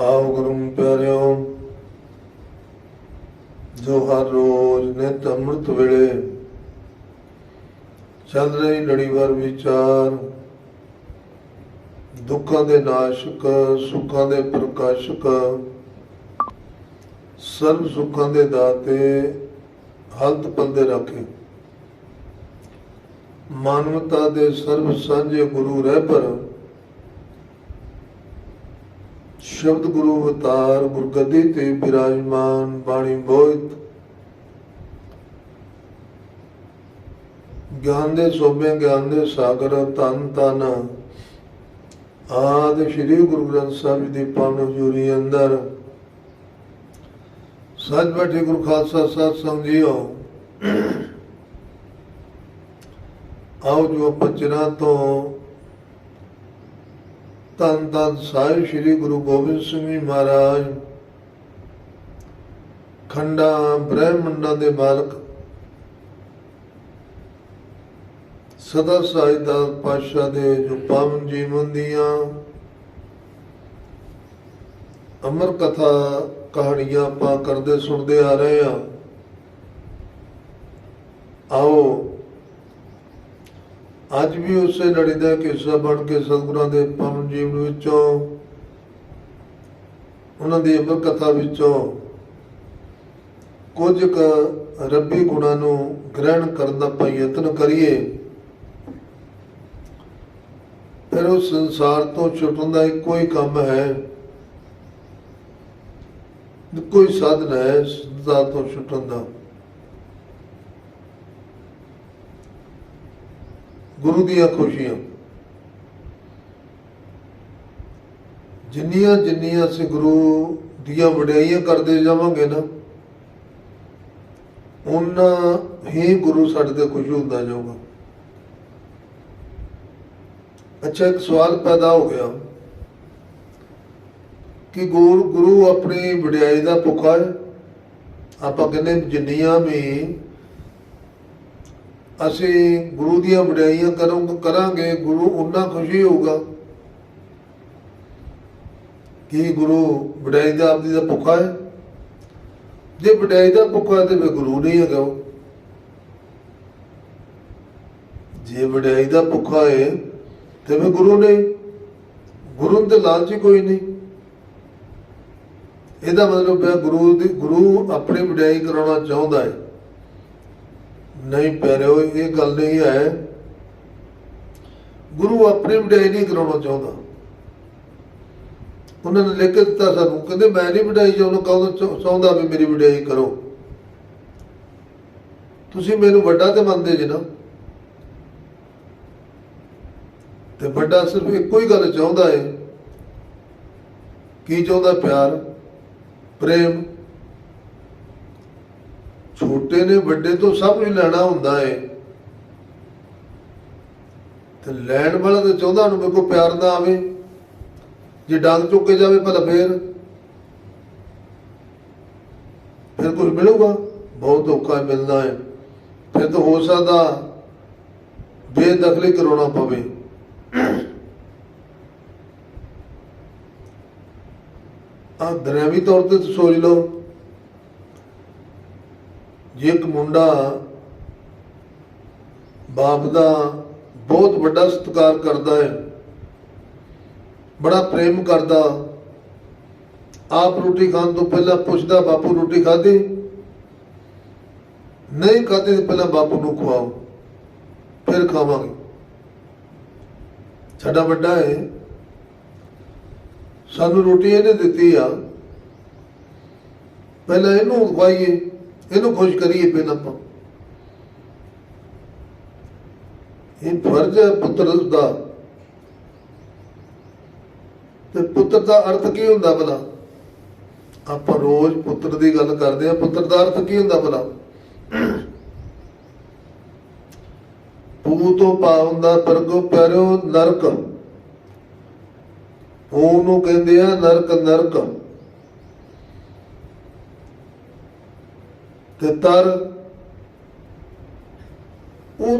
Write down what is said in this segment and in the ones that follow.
ਆਓ ਗੁਰੂ ਪਿਆਰਿਓ, ਜੋ ਹਰ ਰੋਜ਼ ਨਿਤ ਅੰਮ੍ਰਿਤ ਵੇਲੇ ਚੱਲ ਰਹੀ ਲੜੀਵਾਰ ਵਿਚਾਰ, ਦੁੱਖਾਂ ਦੇ ਨਾਸ਼ਕ, ਸੁੱਖਾਂ ਦੇ ਪ੍ਰਕਾਸ਼ਕ ਸਰਬ ਸੁੱਖਾਂ ਦੇ ਦਾਤੇ ਹਲਤ ਪੰਦੇ ਰੱਖੇ। ਮਾਨਵਤਾ ਦੇ ਸਰਬ ਸਾਂਝੇ ਗੁਰੂ ਰਹਿ ਪਰ ਸ਼ਬਦ ਗੁਰੂ ਅਵਤਾਰ ਗੁਰਗੱਦੀ ਤੇ ਬਿਰਾਜਮਾਨ ਬਾਣੀ ਬੋਇਤ। ਗਿਆਨ ਦੇ ਸੋਭੇ ਗਿਆਨ ਦੇ ਸਾਗਰ ਤਨ ਤਨ ਆਦ ਸ੍ਰੀ ਗੁਰੂ ਗ੍ਰੰਥ ਸਾਹਿਬ ਜੀ ਦੀ ਪਾਵਨ ਹਜ਼ੂਰੀ ਅੰਦਰ। ਸੱਚ ਬੈਠੇ ਗੁਰੂ ਖਾਲਸਾ ਸਾਧ ਸੰਗ ਆਓ ਜੋ ਪਚਨਾ ਤੋਂ ਤਨ ਤਨ ਸਾਹਿਬ ਸ੍ਰੀ ਗੁਰੂ ਗੋਬਿੰਦ ਸਿੰਘ ਜੀ ਮਹਾਰਾਜ। ਖੰਡਾ ਬ੍ਰਹਮੰਡਾਂ ਦੇ ਮਾਲਕ। ਸਦਾ ਸਾਹਿਦਾ ਪਾਸ਼ਾ ਦੇ ਜੋ ਪਾਵਨ ਜੀਵਨ ਦੀਆਂ ਅਮਰ ਕਥਾ ਕਹਾਣੀਆਂ ਆਪਾਂ ਕਰਦੇ ਸੁਣਦੇ ਆ ਰਹੇ ਆ ਆਓ ਅੱਜ ਵੀ ਉਸੇ ਲੜੀ ਦਾ ਇੱਕ ਹਿੱਸਾ ਬਣ ਕੇ ਸਤਿਗੁਰਾਂ ਦੇ ਪਾਵਨ ਜੀਵਨ ਵਿੱਚੋਂ, ਉਹਨਾਂ ਦੀ ਅਮਰ ਕਥਾ ਵਿੱਚੋਂ ਕੁਝ ਕ ਰੱਬੀ ਗੁਣਾਂ ਨੂੰ ਗ੍ਰਹਿਣ ਕਰਨ ਦਾ ਆਪਾਂ ਯਤਨ ਕਰੀਏ, ਫਿਰ ਉਹ ਸੰਸਾਰ ਤੋਂ ਛੁੱਟਣ ਦਾ ਇੱਕੋ ਹੀ ਕੰਮ ਹੈ। ਕੋਈ ਸਾਧਨ ਹੈ ਸੰਸਾਰ ਤੋਂ ਛੁੱਟਣ ਦਾ। ਗੁਰੂ ਦੀਆਂ ਖੁਸ਼ੀਆਂ। ਜਿੰਨੀਆਂ ਜਿੰਨੀਆਂ ਅਸੀਂ ਗੁਰੂ ਦੀਆਂ ਵਡਿਆਈਆਂ ਕਰਦੇ ਜਾਵਾਂਗੇ ਨਾ ਉਹਨਾਂ ਹੀ ਗੁਰੂ ਸਾਡੇ ਤੇ ਖੁਸ਼ ਹੁੰਦਾ ਜਾਊਗਾ। ਅੱਛਾ, ਇੱਕ ਸਵਾਲ ਪੈਦਾ ਹੋ ਗਿਆ ਕਿ ਗੁਰੂ ਗੁਰੂ ਆਪਣੀ ਵਡਿਆਈ ਦਾ ਭੁੱਖਾ ਹੈ? ਆਪਾਂ ਕਹਿੰਦੇ ਜਿੰਨੀਆਂ ਵੀ ਅਸੀਂ ਗੁਰੂ ਦੀਆਂ ਵਡਿਆਈਆਂ ਕਰੂੰ ਕਰਾਂਗੇ, ਗੁਰੂ ਉਨਾ ਖੁਸ਼ੀ ਹੋਊਗਾ। ਕਿ ਗੁਰੂ ਵਡਿਆਈ ਦਾ ਆਪਦੀ ਦਾ ਭੁੱਖਾ ਹੈ? ਜੇ ਵਡਿਆਈ ਦਾ ਭੁੱਖਾ ਹੈ ਤੇ ਫਿਰ ਗੁਰੂ ਨਹੀਂ ਹੈਗਾ। ਉਹ ਜੇ ਵਡਿਆਈ ਦਾ ਭੁੱਖਾ ਹੈ ਤੇ ਫਿਰ ਗੁਰੂ ਨਹੀਂ। ਗੁਰੂ ਦੇ ਲਾਲਚੀ ਕੋਈ ਨਹੀਂ। ਇਹਦਾ ਮਤਲਬ ਹੈ ਗੁਰੂ ਦੀ ਗੁਰੂ ਆਪਣੀ ਵਡਿਆਈ ਕਰਾਉਣਾ ਚਾਹੁੰਦਾ ਹੈ। ਨਹੀਂ ਪਿਆਰਿਓ, ਇਹ ਗੱਲ ਨਹੀਂ ਹੈ। ਗੁਰੂ ਆਪਣੀ ਵਡਿਆਈ ਨਹੀਂ ਕਰਾਉਣਾ ਚਾਹੁੰਦਾ। ਉਹਨਾਂ ਨੇ ਲਿਖ ਕੇ ਦਿੱਤਾ ਸਾਨੂੰ, ਕਹਿੰਦੇ ਮੈਂ ਨਹੀਂ ਵਡਿਆਈ ਚਾਹੁੰਦਾ ਕਹੋ ਚਾਹੁੰਦਾ ਵੀ ਮੇਰੀ ਵਡਿਆਈ ਕਰੋ। ਤੁਸੀਂ ਮੈਨੂੰ ਵੱਡਾ ਤੇ ਮੰਨਦੇ ਜੇ ਨਾ। ਤੇ ਵੱਡਾ ਸਿਰਫ ਇੱਕੋ ਹੀ ਗੱਲ ਚਾਹੁੰਦਾ ਹੈ ਕੀ ਚਾਹੁੰਦਾ ਪਿਆਰ, ਪ੍ਰੇਮ ਛੋਟੇ ਨੇ ਵੱਡੇ ਤੋਂ ਸਭ ਕੁਝ ਲੈਣਾ ਹੁੰਦਾ ਹੈ ਤੇ ਲੈਣ ਵਾਲਾ ਤਾਂ ਚਾਹੁੰਦਾ ਨੂੰ ਕੋਈ ਪਿਆਰ ਨਾ ਆਵੇ। ਜੇ ਡੰਗ ਚੁੱਕੇ ਜਾਵੇ ਭਲਾ ਫੇਰ। ਫਿਰ ਕੁਝ ਮਿਲੂਗਾ? ਬਹੁਤ ਔਖਾ ਮਿਲਣਾ ਹੈ ਫਿਰ ਤਾਂ ਹੋ ਸਕਦਾ ਬੇਦਖਲੀ ਕਰਾਉਣਾ ਪਵੇ। ਆ ਦਰਿਆਵੀ ਤੌਰ ਤੇ ਸੋਚ ਲਓ। ਜੇ ਇੱਕ ਮੁੰਡਾ ਬਾਪ ਦਾ ਬਹੁਤ ਵੱਡਾ ਸਤਿਕਾਰ ਕਰਦਾ ਹੈ, ਬੜਾ ਪ੍ਰੇਮ ਕਰਦਾ, ਆਪ ਰੋਟੀ ਖਾਣ ਤੋਂ ਪਹਿਲਾਂ ਪੁੱਛਦਾ, ਬਾਪੂ, ਰੋਟੀ ਖਾਧੀ? ਨਹੀਂ, ਖਾਧੀ ਤੇ ਪਹਿਲਾਂ ਬਾਪੂ ਨੂੰ ਖਵਾਓ, ਫਿਰ ਖਾਵਾਂਗੇ। ਸਾਡਾ ਵੱਡਾ ਹੈ, ਸਾਨੂੰ ਰੋਟੀ ਇਹਨੇ ਦਿੱਤੀ ਆ, ਪਹਿਲਾਂ ਇਹਨੂੰ ਖਵਾਈਏ। ਇਹਨੂੰ ਖੁਸ਼ ਕਰੀਏ ਪਹਿਲਾਂ ਆਪਾਂ। ਇਹ ਫਰਜ਼ ਹੈ ਪੁੱਤਰ ਦਾ। ਤੇ ਪੁੱਤਰ ਦਾ ਅਰਥ ਕੀ ਹੁੰਦਾ ਭਲਾ? ਆਪਾਂ ਰੋਜ਼ ਪੁੱਤਰ ਦੀ ਗੱਲ ਕਰਦੇ ਆ ਪੁੱਤਰ ਦਾ ਅਰਥ ਕੀ ਹੁੰਦਾ ਭਲਾ? ਪੂ ਤੋਂ ਪਾਉਂਦਾ ਪਰਗੋ ਪਿਆਰਿਓ ਨਰਕ। ਉਹਨੂੰ ਕਹਿੰਦੇ ਆ ਨਰਕ ਨਰਕ। ਤੇ ਤਰ ਉਹ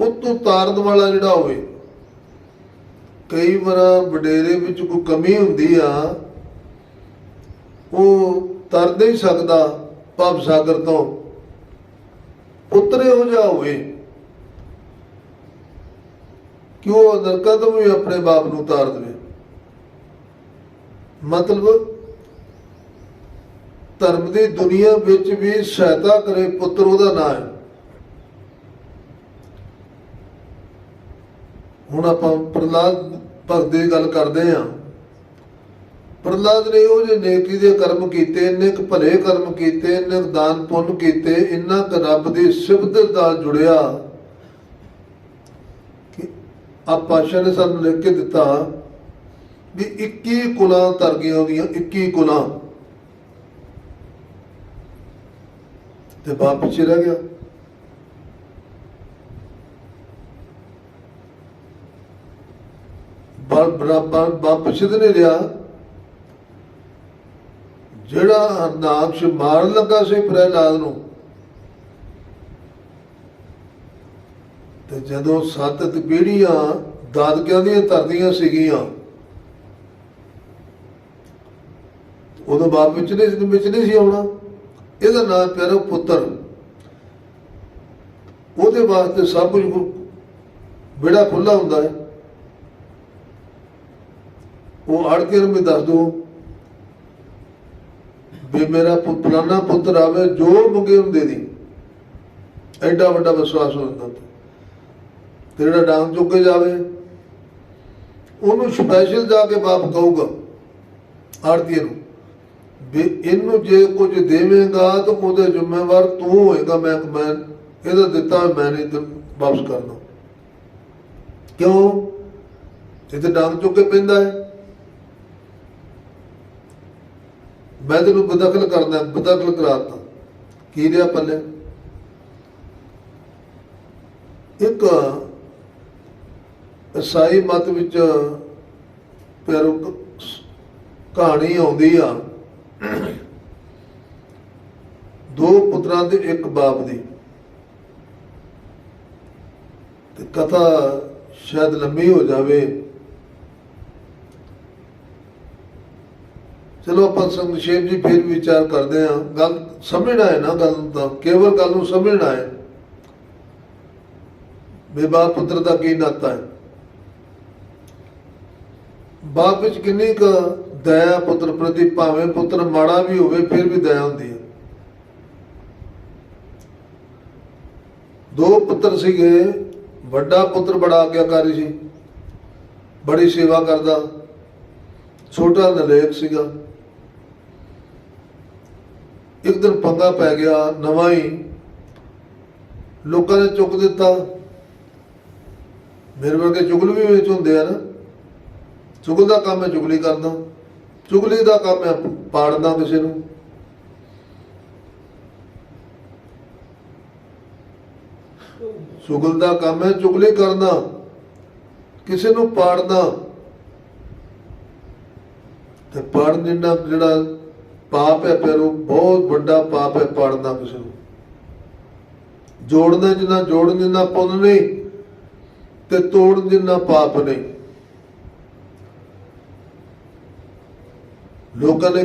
ਉਤੋਂ ਤਾਰਨ ਵਾਲਾ ਜਿਹੜਾ ਹੋਵੇ। ਕਈ ਵਾਰ ਵਡੇਰੇ ਵਿੱਚ ਕੋਈ ਕਮੀ ਹੁੰਦੀ ਆ, ਉਹ ਤਰ ਨਹੀਂ ਸਕਦਾ ਭਵ ਸਾਗਰ ਤੋਂ। ਪੁੱਤਰ ਇਹੋ ਜਿਹਾ ਹੋਵੇ। ਕਿ ਉਹ ਨਰਕਾਂ ਤੋਂ ਵੀ ਆਪਣੇ ਬਾਪ ਨੂੰ ਤਾਰ ਦੇਵੇ? ਮਤਲਬ ਧਰਮ ਦੀ ਦੁਨੀਆ ਵਿੱਚ ਵੀ ਸਹਾਇਤਾ ਕਰੇ, ਪੁੱਤਰ ਉਹਦਾ ਨਾਂ ਹੈ। ਹੁਣ ਆਪਾਂ ਪ੍ਰਹਲਾਦ ਭਗਤ ਦੀ ਗੱਲ ਕਰਦੇ ਹਾਂ। ਪ੍ਰਹਲਾਦ ਨੇ ਉਹ ਜੇ ਨੇਕੀ ਦੇ ਕਰਮ ਕੀਤੇ, ਇੰਨੇ ਕੁ ਭਲੇ ਕਰਮ ਕੀਤੇ, ਇੰਨੇ ਕੁ ਦਾਨ ਪੁੰਨ ਕੀਤੇ, ਇੰਨਾ ਕੁ ਰੱਬ ਦੀ ਸਿਫਤ ਨਾਲ ਜੁੜਿਆ ਕਿ ਆ ਪਾਸ਼ਾ ਨੇ ਸਾਨੂੰ ਲਿਖ ਕੇ ਦਿੱਤਾ ਵੀ 21 ਕੁਲਾਂ ਤਰ ਗਈਆਂ ਉਹਦੀਆਂ 21 ਕੁਲਾਂ। ਤੇ ਬਾਪ ਪਿੱਛੇ ਰਹਿ ਗਿਆ। ਬਾਪ ਬਰਾਬਰ ਬਾਪ ਪਿੱਛੇ ਨਹੀਂ ਰਿਹਾ। ਜਿਹੜਾ ਹਰਨਾਕਸ਼ ਮਾਰਨ ਲੱਗਾ ਸੀ ਪ੍ਰਹਿਲਾਦ ਨੂੰ, ਤੇ ਜਦੋਂ ਸੱਤ ਪੀੜ੍ਹੀਆਂ ਦਾਦਕਿਆਂ ਦੀਆਂ ਧਰਦੀਆਂ ਸੀਗੀਆਂ, ਉਦੋਂ ਬਾਪ ਵਿੱਚ ਨਹੀਂ ਵਿੱਚ ਨਹੀਂ ਸੀ ਆਉਣਾ। ਇਹਦਾ ਨਾਮ ਪਿਆਰਾ ਪੁੱਤਰ। ਉਹਦੇ ਵਾਸਤੇ ਸਭ ਕੁਝ ਬੜਾ ਖੁੱਲਾ ਹੁੰਦਾ ਹੈ। ਉਹ ਅੜ ਕੇ ਨੂੰ ਵੀ ਦੱਸ ਦੋ ਵੀ ਮੇਰਾ ਪੁੱਤ ਪੁੱਤਰ ਆਵੇ, ਜੋ ਮੰਗੇ ਹੁੰਦੇ ਦੀ ਐਡਾ ਵੱਡਾ ਵਿਸ਼ਵਾਸ ਹੁੰਦਾ ਤੇ ਜਿਹੜਾ ਡਾਂਗ ਚੁੱਕ ਕੇ ਜਾਵੇ, ਉਹਨੂੰ ਸਪੈਸ਼ਲ ਜਾ ਕੇ ਬਾਪ ਕਹੂਗਾ ਆੜਤੀ ਨੂੰ। ਵੀ ਇਹਨੂੰ ਜੇ ਕੁਝ ਦੇਵੇਂਗਾ ਤਾਂ ਉਹਦੇ ਜ਼ਿੰਮੇਵਾਰ ਤੂੰ ਹੋਏਗਾ ਮੈਂ ਮੈਂ ਇਹਦਾ ਦਿੱਤਾ ਮੈਂ ਨਹੀਂ ਤੈਨੂੰ ਵਾਪਸ ਕਰਨਾ ਕਿਉਂ? ਇਹ ਤਾਂ ਡੰਗ ਚੁੱਕ ਕੇ ਪੈਂਦਾ ਹੈ। ਮੈਂ ਤੈਨੂੰ ਬਦਖਲ ਕਰਦਾ, ਬਦਖਲ ਕਰਾਤਾ। ਕੀ ਰਿਹਾ ਪੱਲੇ? ਇੱਕ ਈਸਾਈ ਮਤ ਵਿੱਚ ਪਿਆਰੋ ਕਹਾਣੀ ਆਉਂਦੀ ਆ। ਦੋ ਪੁੱਤਰਾਂ ਦੇ ਇੱਕ ਬਾਪ ਦੀ। ਤੇ ਕਥਾ ਸ਼ਾਇਦ ਲੰਮੀ ਹੋ ਜਾਵੇ। ਚਲੋ ਆਪਾਂ ਸੰਖੇਪ ਜੀ ਫਿਰ ਵਿਚਾਰ ਕਰਦੇ ਹਾਂ। ਗੱਲ ਸਮਝਣਾ ਹੈ ਨਾ ਗੱਲ ਨੂੰ ਤਾਂ ਕੇਵਲ ਗੱਲ ਨੂੰ ਸਮਝਣਾ ਹੈ। ਵੀ ਬਾਪ ਪੁੱਤਰ ਦਾ ਕੀ ਨਾਤਾ ਹੈ। ਬਾਪ ਵਿੱਚ ਕਿੰਨੀ ਕੁ ਦਇਆ ਪੁੱਤਰ ਪ੍ਰਤੀ ਭਾਵੇਂ ਪੁੱਤਰ ਮਾੜਾ ਵੀ ਹੋਵੇ, ਫਿਰ ਵੀ ਦਇਆ ਹੁੰਦੀ ਹੈ। ਦੋ ਪੁੱਤਰ ਸੀਗੇ, ਵੱਡਾ ਪੁੱਤਰ ਬੜਾ ਆਗਿਆਕਾਰੀ ਸੀ, ਬੜੀ ਸੇਵਾ ਕਰਦਾ, ਛੋਟਾ ਨਲੇਕ ਸੀਗਾ। ਇੱਕ ਦਿਨ ਪੰਗਾ ਪੈ ਗਿਆ, ਨਵਾਂ ਹੀ ਲੋਕਾਂ ਨੇ ਚੁੱਕ ਦਿੱਤਾ। ਮੇਰੇ ਵਰਗੇ ਚੁਗਲ ਵੀ ਵਿੱਚ ਹੁੰਦੇ ਆ ਨਾ। ਚੁਗਲ ਦਾ ਕੰਮ ਹੈ ਚੁਗਲੀ ਕਰਦਾ ਚੁਗਲੀ ਦਾ ਕੰਮ ਹੈ ਪਾੜਨਾ ਕਿਸੇ ਨੂੰ। ਚੁਗਲ ਦਾ ਕੰਮ ਹੈ ਚੁਗਲੀ ਕਰਨਾ, ਕਿਸੇ ਨੂੰ ਪਾੜਨਾ। ਤੇ ਪਾੜਨ ਜਿੰਨਾ ਜਿਹੜਾ ਪਾਪ ਹੈ ਫਿਰ ਉਹ ਬਹੁਤ ਵੱਡਾ ਪਾਪ ਹੈ ਪਾੜਨਾ ਕਿਸੇ ਨੂੰ। ਜੋੜਨਾ ਜਿੰਨਾ ਜੋੜਨ ਜਿੰਨਾ ਪੁੰਨ ਨਹੀਂ, ਤੇ ਤੋੜਨ ਜਿੰਨਾ ਪਾਪ ਨਹੀਂ। ਲੋਕਾਂ ਨੇ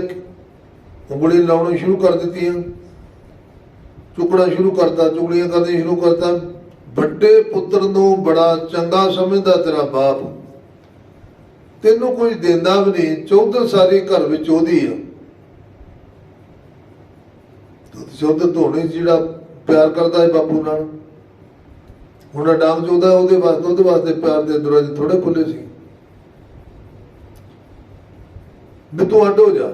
ਉਂਗਲੀ ਲਾਉਣੀ ਸ਼ੁਰੂ ਕਰ ਦਿੱਤੀਆਂ ਚੁਕਣਾ ਸ਼ੁਰੂ ਕਰਤਾ, ਚੁਗਲੀਆਂ ਕਰਨੀਆਂ ਸ਼ੁਰੂ ਕਰਤਾ। ਵੱਡੇ ਪੁੱਤਰ ਨੂੰ ਬੜਾ ਚੰਗਾ ਸਮਝਦਾ ਤੇਰਾ ਬਾਪ। ਤੈਨੂੰ ਕੁਝ ਦਿੰਦਾ ਵੀ ਨਹੀਂ, ਚੌਧਰ ਸਾਰੀ ਘਰ ਵਿੱਚ ਉਹਦੀ ਆ। ਚੌਧਰ ਧੋਣੀ ਜਿਹੜਾ ਪਿਆਰ ਕਰਦਾ ਹੈ ਬਾਪੂ ਨਾਲ। ਹੁਣ ਡਾਂਗ ਚੋਦਾ ਉਹਦੇ ਵਾਸਤੇ ਉਹਦੇ ਵਾਸਤੇ ਪਿਆਰ ਦੇ ਦਰਵਾਜ਼ੇ ਥੋੜੇ ਖੁੱਲੇ ਸੀ। ਵੀ ਤੂੰ ਅੱਡ ਹੋ ਜਾ।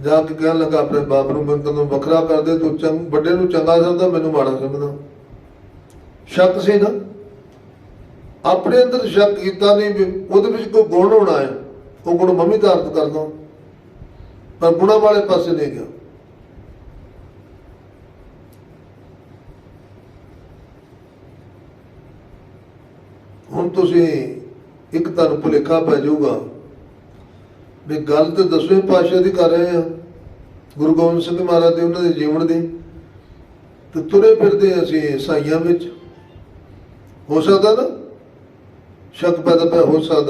ਜਾ ਕੇ ਕਹਿਣ ਲੱਗਾ ਆਪਣੇ ਬਾਪ ਨੂੰ, ਮੈਨੂੰ ਤੈਨੂੰ ਵੱਖਰਾ ਕਰ ਦੇ, ਤੂੰ ਚੰਗ, ਵੱਡੇ ਨੂੰ ਚੰਗਾ ਸਮਝਦਾ, ਮੈਨੂੰ ਮਾੜਾ ਸਮਝਦਾ। ਸ਼ੱਕ ਸੀ ਨਾ? ਆਪਣੇ ਅੰਦਰ ਸ਼ੱਕ ਕੀਤਾ ਨਹੀਂ ਵੀ ਉਹਦੇ ਵਿੱਚ ਕੋਈ ਗੁਣ ਹੋਣਾ ਹੈ। ਉਹ ਗੁਣ ਮੰਮੀ ਧਾਰਤ ਕਰਦਾ। ਪਰ ਗੁਣਾ ਵਾਲੇ ਪਾਸੇ ਨਹੀਂ ਗਿਆ। ਹੁਣ ਤੁਸੀਂ ਇੱਕ ਤੁਹਾਨੂੰ ਭੁਲੇਖਾ ਪੈ ਜਾਊਗਾ। ਵੀ ਗੱਲ ਤੇ ਦਸਵੇਂ ਪਾਤਸ਼ਾਹ ਦੀ ਕਰ ਰਹੇ ਆ। ਗੁਰੂ ਗੋਬਿੰਦ ਸਿੰਘ ਮਹਾਰਾਜ ਦੇ ਉਹਨਾਂ ਦੇ ਜੀਵਨ ਦੀ। ਤੇ ਤੁਰੇ ਫਿਰਦੇ ਅਸੀਂ ਸਾਈਆਂ ਵਿੱਚ। ਹੋ ਸਕਦਾ ਨਾ? ਸ਼ੱਕ ਪੈਦਾ ਪਿਆ, ਹੋ ਸਕਦਾ।